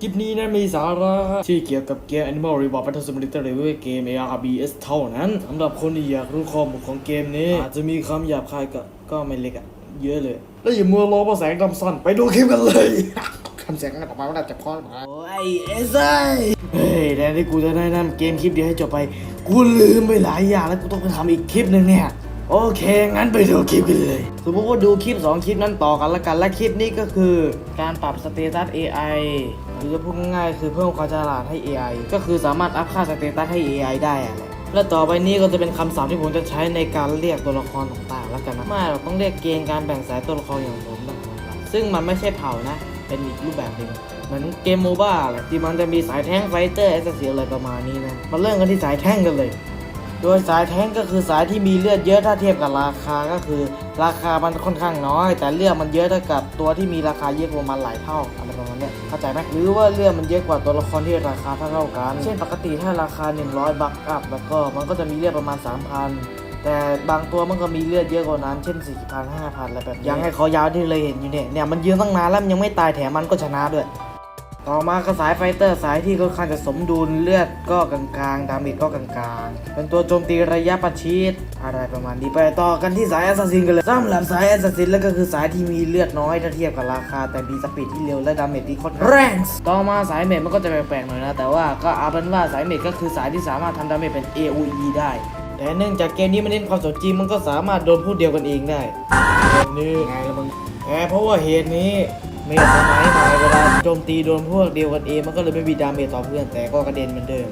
คลิปนี้นะมีสาระที่เกี่ยวกับเกม Animal Reward Battle Simulator หรือว่าเกม ARBS เท่านั้นสำหรับคนที่อยากรู้ข้อมูลของเกมนี้ อาจจะมีคำหยาบคายก็ก็ไม่เล็กอะเยอะเลย แล้วอย่ามัวรอเพราะแสงดำสั้นไปดูคลิปกันเลยคำเสียงกันออกมาว่าจะพอมาโอ้ยเอสไอเฮ้ยแทนที่กูจะได้นำเกมคลิปเดียวให้จบไป กูลืมไปหลายอย่างแล้วกูต้องไปทำอีกคลิปหนึ่งเนี่ย โอเค งั้นไปดูคลิปกันเลย สมมติว่าดูคลิป 2 คลิปนั้นต่อกันละกัน และคลิปนี้ก็คือการปรับสเตตัส AI หรือจะพูดง่ายๆคือเพิ่มความฉลาดให้ AI ก็คือสามารถอัพค่าสเตตัสให้ AI ได้อะและต่อไปนี้ก็จะเป็นคำศัพท์ที่ผมจะใช้ในการเรียกตัวละครต่างๆแล้วกันนะไม่เราต้องเรียกเกณฑ์การแบ่งสายตัวละครอย่างผมนะซึ่งมันไม่ใช่เผ่านะ เป็นอีกรูปแบบหนึ่งเหมือนเกมโมบ้าแหละที่มันจะมีสายแท้งไฟเตอร์แอสเซียอะไรประมาณนี้นะมาเริ่มกันที่สายแท้งกันเลย โดยสายแท้งก็คือสายที่มีเลือดเยอะถ้าเทียบกับราคาก็คือ ราคามันค่อนข้างน้อย แต่เลือดมันเยอะเท่ากับตัวที่มีราคาเยอะกว่ามันหลายเท่าอะไรประมาณนี้เข้าใจไหมหรือว่าเลือดมันเยอะกว่าตัวละครที่ราคาเท่ากัน เช่นปกติถ้าราคา 100 บัคอัพแล้วก็มันก็จะมีเลือดประมาณ 3,000แต่บางตัวมันก็มีเลือดเยอะกว่านั้นเช่น 4,000 5,000อะไรแบบยังให้เขอยาวที่เลยเห็นอยู่เนี่ยเนี่ยมันยืนตั้งนานแล้วมันยังไม่ตายแถมมันก็ชนะด้วย ต่อมาก็สายไฟเตอร์สายที่ค่อนข้างจะสมดุลเลือดก็กลางๆ ดาเมจก็กลางๆ เป็นตัวโจมตีระยะประชิดอะไรประมาณนี้ไปต่อกันที่สายแอสซัสซินกันเลยสำหรับสายแอสซัสซินแล้วก็คือสายที่มีเลือดน้อยถ้าเทียบกับราคา แต่มีสปีดที่เร็วและดาเมจที่ค่อนข้างแรงต่อมาสายเมจมันก็จะแปลกๆหน่อยนะ แต่ว่าก็เอาเป็นว่าสายเมจก็คือสายที่สามารถทำดาเมจเป็น AOE ได้ แต่เนื่องจากเกมนี้มันเน้นความสมจริงมันก็สามารถโดนผู้เดียวกันเองได้เหตุนี้ไงละมึงแอบเพราะว่าเหตุนี้ เมจสมัยใหม่เวลาโจมตีโดนพวกเดียวกันเองมันก็เลยไม่มีดาเมจต่อเพื่อนแต่ก็กระเด็นเหมือนเดิม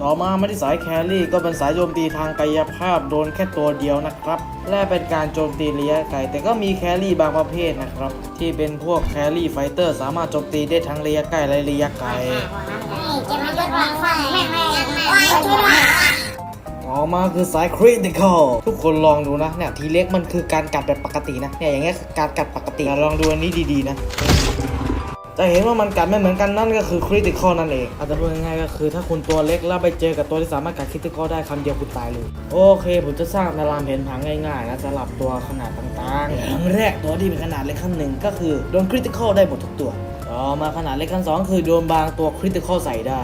ต่อมาไมาที่สายแครี่ก็เป็นสายโจมตีทางกายภาพโดนแค่ตัวเดียวนะครับ และเป็นการโจมตีระยะไกลแต่ก็มีแครี่บางประเภทนะครับ ที่เป็นพวกแครี่ไฟเตอร์สามารถโจมตีได้ทั้งระยะใกล้และระยะไกล จะม่ยอดวางไฟแม่แม่แม่ ออกมาคือสายคริติคอลทุกคนลองดูนะเนี่ยทีเล็กมันคือการกัดแบบปกตินะเนี่ยอย่างเงี้ยคือการกัดปกติลองดูอันนี้ดีๆนะจะเห็นว่ามันกัดไม่เหมือนกันนั่นก็คือคริติคอลนั่นเองอาจจะพูดง่ายๆก็คือถ้าคุณตัวเล็กแล้วไปเจอกับตัวที่สามารถกัดคริติคอลได้คำเดียวคุณตายเลยโอเค ผมจะสร้างตารางแผนผังง่ายๆนะสำหรับตัวขนาดต่างๆอย่างแรกตัวที่เป็นขนาดเล็กขั้นหนึ่งก็คือโดนคริติคอลได้หมดทุกตัวต่อมาขนาดเล็กขั้นสองคือโดนบางตัวคริติคอลใส่ได้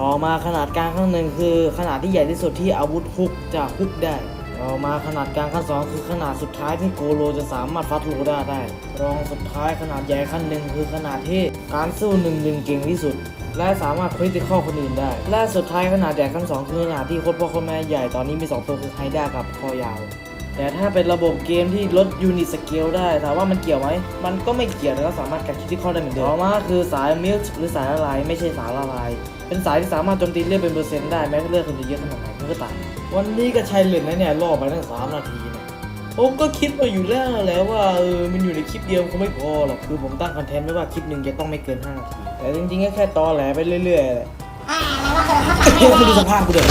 ต่อมาขนาดกลางขั้นหนึ่งคือขนาดที่ใหญ่ที่สุดที่อาวุธฮุกจะฮุกได้ต่อมาขนาดกลางขั้นสองคือขนาดสุดท้ายที่โกโลจะสามารถฟัดโลได้ได้ รองสุดท้ายขนาดใหญ่ขั้นหนึ่งคือขนาดที่การสู้หนึ่งหนึ่งเก่งที่สุด และสามารถคริติคอลคนอื่นได้ และสุดท้ายขนาดใหญ่ขั้นสองคือขนาดที่โคตรพ่อโคตรแม่ใหญ่ตอนนี้มีสองตัวคือไฮด้ากับคอยาว แต่ถ้าเป็นระบบเกมที่ลดยูนิตสเกลได้ถามว่ามันเกี่ยวไหมมันก็ไม่เกี่ยวแล้วสามารถกัดคิดที่ข้อได้เหมือนเดิมต่อมาคือสายมิลหรือสายละลายไม่ใช่สายละลาย เป็นสายที่สามารถโจมตีเลือดเป็นเปอร์เซ็นต์ได้แม้ว่าเลือดคุณจะเยอะขนาดไหนมันก็ตายวันนี้ก็ใช้เลนนะเนี่ยล่อไปตั้งสามนาทีนะผมก็คิดมาอยู่แล้วแหล้วว่าเออมันอยู่ในคลิปเดียวคงไม่พอหรอกคือผมตั้งคอนเทนต์ไว้ว่าคลิปหนึ่งจะต้องไม่เกิน5นาทีแต่จริงๆก็แค่ตอแหลไปเรื่อยๆแหละอ่าแล้วก็เกิดมาเฮ้ยไม่ดูสภาพกูเด็ก